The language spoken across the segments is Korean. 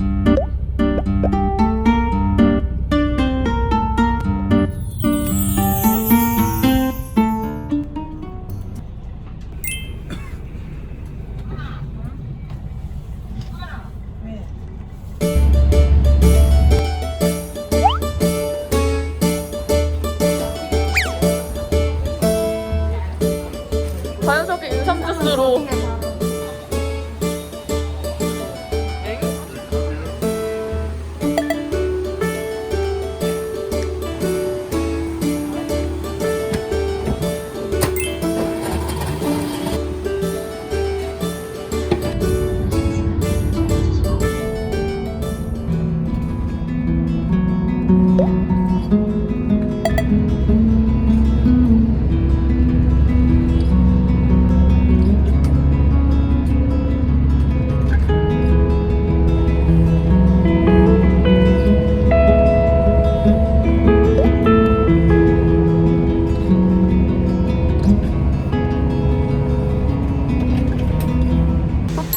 Thank you.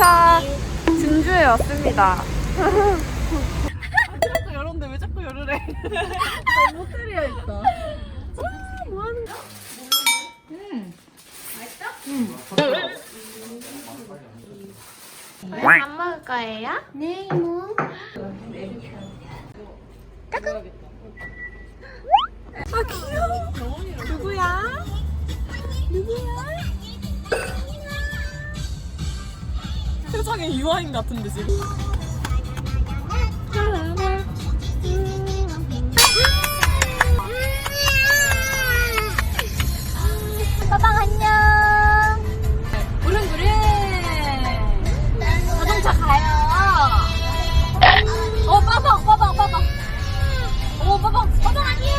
도착 진주에 왔습니다. 자꾸 열었는데 왜 자꾸 열으래? 모텔이야 있다. 뭐 하는 거야? 밥 먹을 거예요? 네, 이모. 아 귀여워. 누구야? 누구야? 세상에 유아인 같은데 지금. 빠방 안녕. 자동차 가요. 어, 빠방, 빠방, 빠방. 오, 빠방, 빠방 안녕.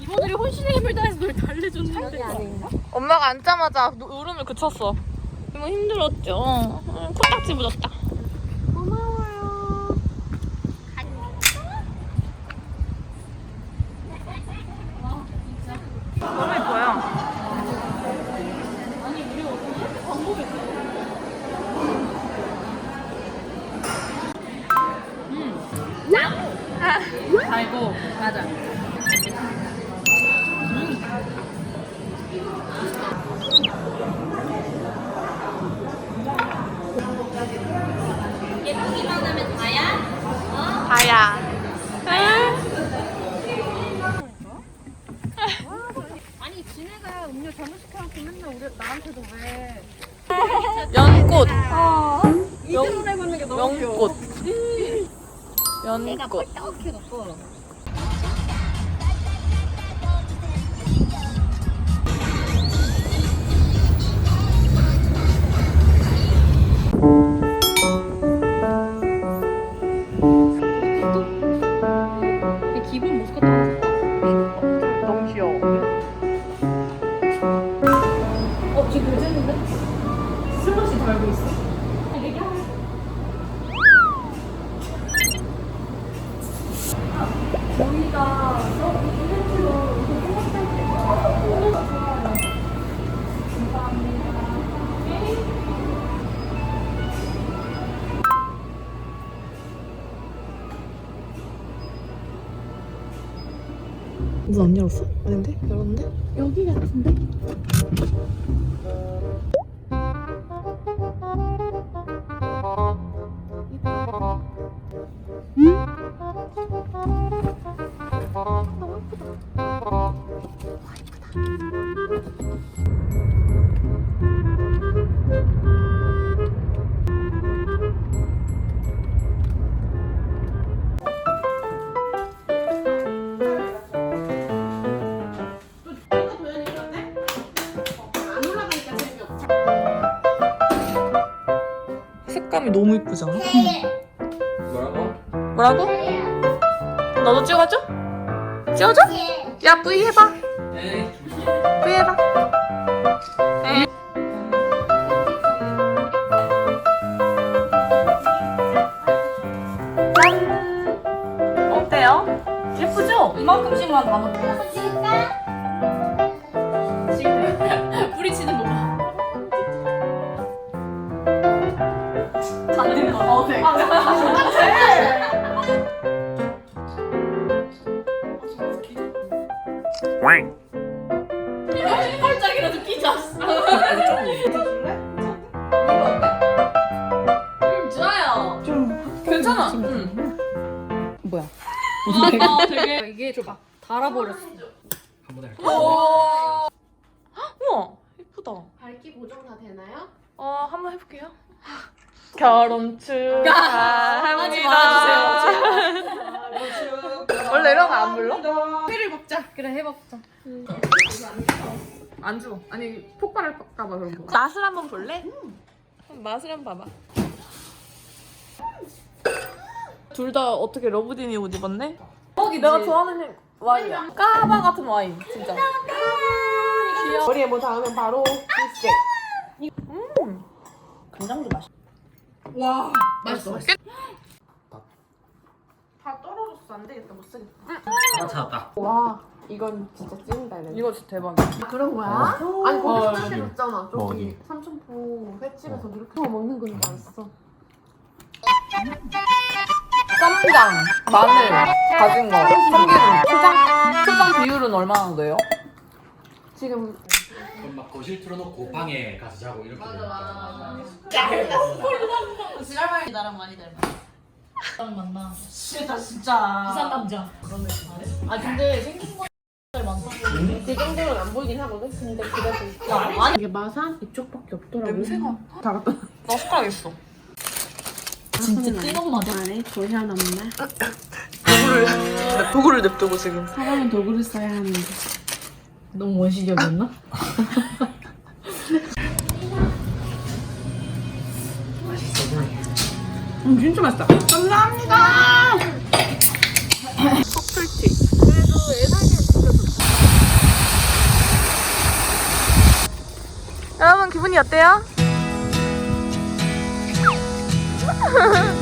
이모들이 혼신의 힘을 다해서 널 달래줬는데. 엄마가 앉자마자 노- 울음을 그쳤어. 너무 힘들었죠. 응, 코딱지 묻었다. 나한테도 왜. 연꽃. 이대로 내고 있는 게 너무 귀여워. 연꽃. 연꽃. 딱 해놓고. 교재인데? 슬롯이 달고 있어. 저희가 이벤트로 이렇게 생각할 때 너무 좋아요. 감사합니다. 문 안 열었어? 아닌데? 열었는데? 여기 같은데? ああ。 너무 이쁘지 않아? 뭐라고? 뭐라고? 너도 찍어줘? 찍어줘? 야 V 해봐 V 해봐 펄짝이라도 끼자. 음, 좋아요. 좀 괜찮아. 응. 뭐야? 아, 되게 이게 좀 달아버렸어. 한번 할게. 오. 우와, 예쁘다. 밝기 보정 다 되나요? 어, 한번 해볼게요. 결혼 축하합니다. 원래 이런 거안 불러? 먹자. 그래 해봤자. 안 줘. 아니 폭발할까봐 그런 거. 맛을 한번 볼래? 맛을 한번 봐봐. 둘 다 어떻게 러브디니 옷 입었네? 거기 내가 좋아하는 와인이야. 까바 같은 와인, 진짜. 머리에 뭐 닿으면 바로 일색. 간장도 맛있어. 와 맛있어. 맛있어. 다 떨어 졌어. 안 되겠다. 못 쓰겠다. 하나 찾았다. 와 이건 진짜 찐다 이래. 이거 진짜 대박이야. 그런 거야? 아니 어, 거기 여기. 스타일 있잖아. 뭐, 저기 어디? 삼천포 횟집에서 이렇게 먹는 건 맛있어. 쌈장, 마늘, 다진 거, 참기름, 초장, 초장 비율은 얼마나 돼요? 지금 그럼 막 거실 틀어놓고 방에 가서 자고 이렇게 되니까. 나랑 많이 닮아. 나랑 만나. 싫다 진짜. 부산 남자. 그런 느낌. 아 근데 생긴 거 많다. 그 정도는 안 보이긴 하거든. 근데 그래도 있어. 아니 이게 마산 이쪽밖에 없더라고. 냄새가. 다 갖다. 나 숟가락 있어. 진짜 찐엄 맞아. 안에 도시 하나 없나? 도구를 도구를 냅두고 지금. 사람은 도구를 써야 하는데. 너무 원시적이었나? 음 진짜 맛있다. 커플티. 그래도 좋다. 여러분 기분이 어때요?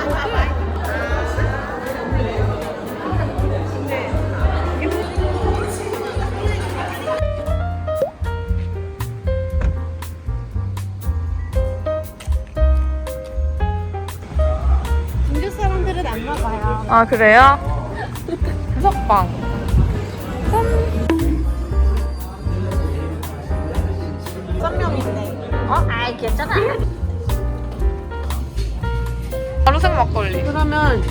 아 그래요? 부석빵. 쌈면 있네. 어? 아이 괜찮아. 가루색 막걸리. 그러면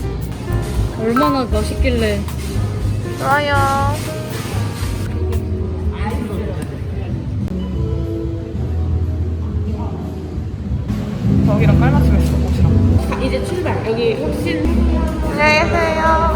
얼마나 맛있길래. 좋아요. 저기랑 깔맞춤 했어 옷 이제 출발. 여기 혁신 안녕히 계세요.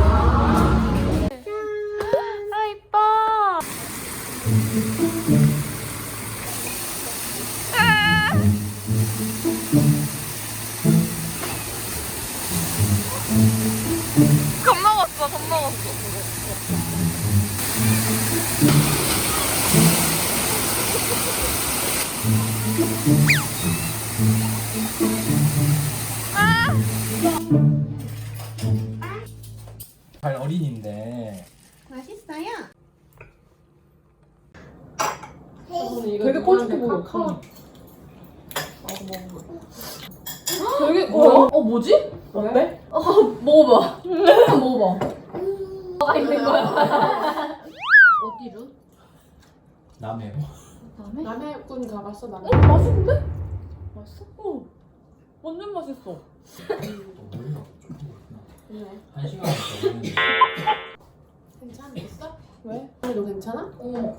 잘 어린인데. 맛있어요. 되게 꼴찌게 보여. 되게 어, 어 뭐지? 어때? 어 먹어봐. 먹어봐. 뭐가 있는 거야? 남해. 남해군 가봤어 남해? 어 맛있는데? 맛있어? 어 완전 맛있어. 왜? 한 시간 걸리는데. 괜찮겠어? 왜? 너 괜찮아? 어.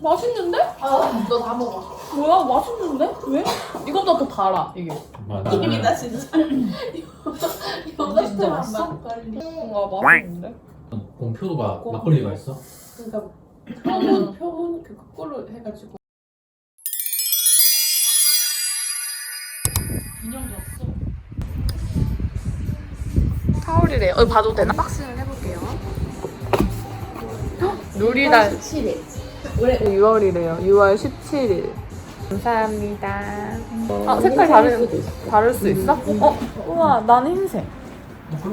맛있는데? 아 너 다 먹어 뭐야 맛있는데? 왜? 이거보다 더 달아 이게. 맞아. 이름이다 진짜 이거 진짜 맛있어? 뭔가 맛있는데? 본표도가 막걸리가 있어? 그러니까 표본 표본 그 거꾸로 해가지고 타올이래요. 어, 봐도 되나? 박스를 해볼게요. 누리달 17일 6월이래요. 6월 17일. 감사합니다. 아 색깔 다른 다를 수 있어? 어? 우와 나는 흰색.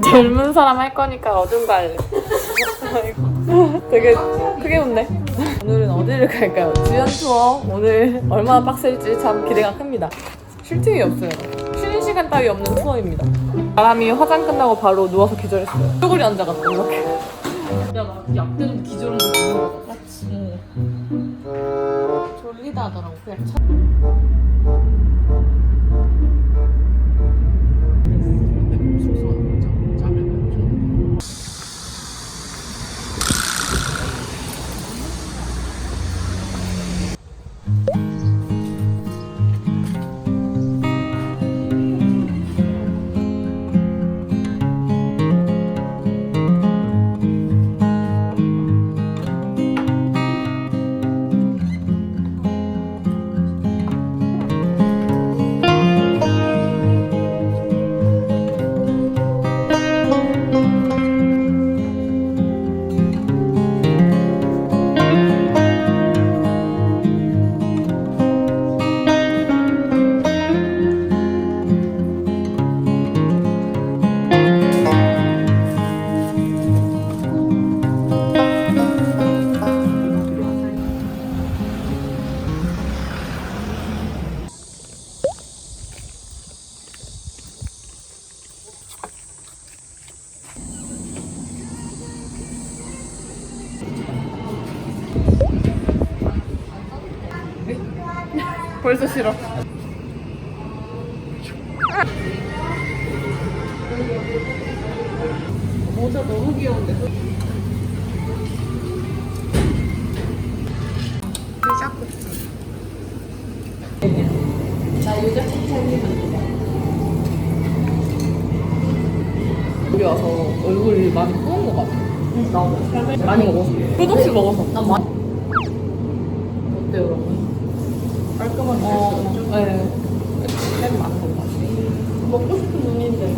젊은 사람 할 거니까 어둠 갈래. 되게 크게 웃네. 오늘은 어디를 갈까요? 주연 투어 오늘 얼마나 빡셀지 참 기대가 큽니다. 쉴 틈이 없어요. 시간 따위 없는 투어입니다. 바람이 화장 끝나고 바로 누워서 기절했어요. 쪼그리 앉아가지고 이렇게. 야나약 때는 기절한 거 모르고 같이. 졸리다 하더라고. 그냥 차... 벌써 싫어. 모자 너무 귀여운데 나 유자 칭찬이만 여기 와서 얼굴이 많이 부은 것 같아. 나도. 많이 먹어서. 끝없이 먹어서. 난 많이. 어때요, 여러분? 깔끔하게 어, 좀 네. 햄 많은 것 같아. 먹고 싶은 눈인데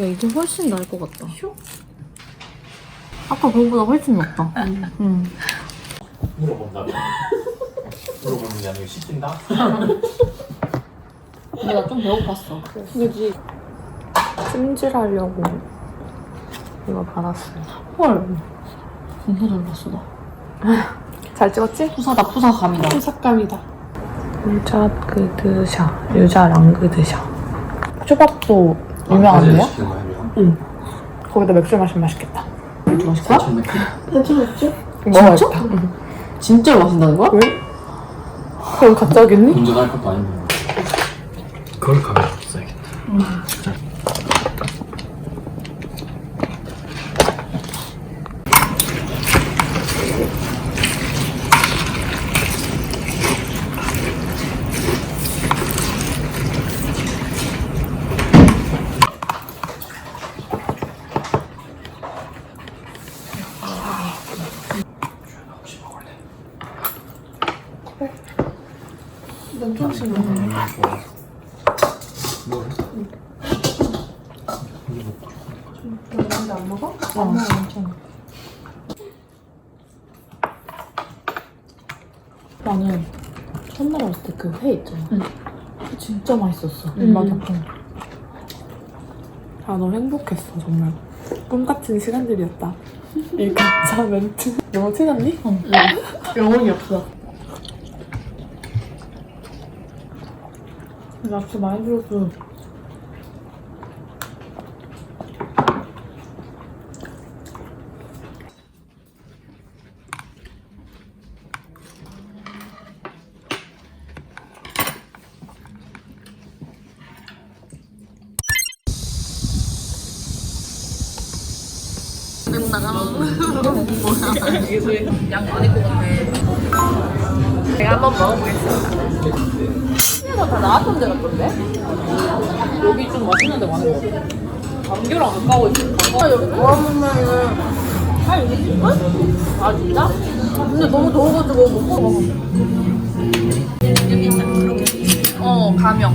야, 이게 훨씬 나을 것 같다. 아까 그거보다 훨씬 낫다. 응. 물어본다면. 물어보는 게 아니고 시킨다? 근데 나 좀 배고팠어. 그지 찜질하려고 이거 받았어요. 헐. 진짜 잘 봤어, 나. 잘 찍었지? 푸사다, 푸사 감이다. 삭감이다 유자 그드샤, 유자 랑그드샤. 초밥도 유명한데요? 시키는 거야, 이거? 응. 거기다 맥주 마시면 맛있겠다. 맥주 맛있어? 괜찮았지? 뭐 맛있다. 응. 진짜로 마신다는 거야? 왜? 그럼 갑자기니? 운전할 것도 아닌데. 그걸 가면 써야겠다. 혹시 먹을래? 조금씩 먹네. 뭐? 근데 안 먹어? 어. 안 먹어, 괜찮아. 나는 첫날 왔을 때 그 회 있잖아. 그 진짜 맛있었어. 응. 맞아. 아, 너무 행복했어, 정말. 꿈 같은 시간들이었다. 이 가짜 멘트. 너무 티났니? 어. 영혼이 없어. 나 진짜 많이 들었어. 제가 한번 먹어보겠습니다. 시에서 다 나왔던 데 같던데? 여기 좀 맛있는 데 많은 거 같아. 감교랑 가까워 있어. 아, 여기 할 일이 있을걸? 아, 진짜? 근데 너무 더워가지고 못 먹어. 어, 가명.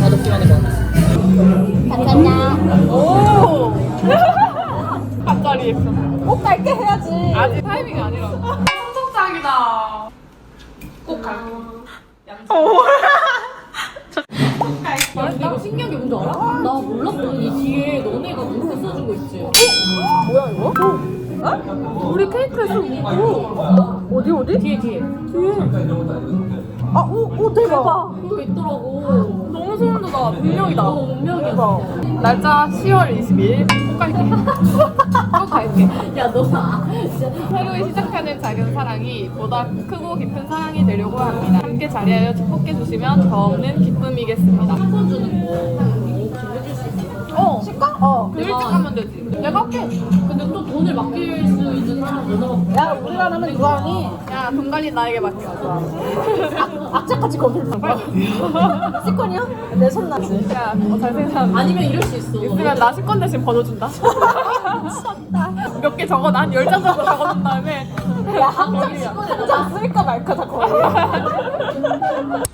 나도 기만해 봐. 오! 앞자리 했어. 꼭 갈게 해야지. 아직 타이밍이 아니라. 성적장이다. 꼭 갈게. 야, 이거 신기한 게 뭔지 알아? 나 몰랐어. 이 뒤에 너네가 문자 써준 거 있지? 뭐야, 이거? 어? 우리 케이크에서 먹고. 어디, 어디? 뒤에, 뒤에. 아, 오, 오, 대박. 그거 있더라고. 너무 소름 돋아. 분명이다. 어, 운명이다. 날짜 10월 22일. 꼭 갈게. 꼭 갈게. 야, 너 아, 진짜. 새로 시작하는 작은 사랑이 보다 크고 깊은 사랑이 되려고 합니다. 함께 자리하여 축복해 주시면 더 없는 기쁨이겠습니다. 한번 주는 거 어? 어. 식당? 어. 일찍 내가- 가면 되지. 내가 할게. 근데 또 돈을 맡길 수 있는 사람 너네가 야 우리가 하면 이거하니 야, 돈 관리 나에게 맡겨. 악착같이 거들 거야 시권이야? 내 손나지 야, 어, 사람. 아니면 이럴 수 있어 있으면 나 식권 대신 번호준다. 몇 개 적어. 난열장 정도 적어놓은 다음에. 야 항상 시권에다가 쓸까 말까 다 거야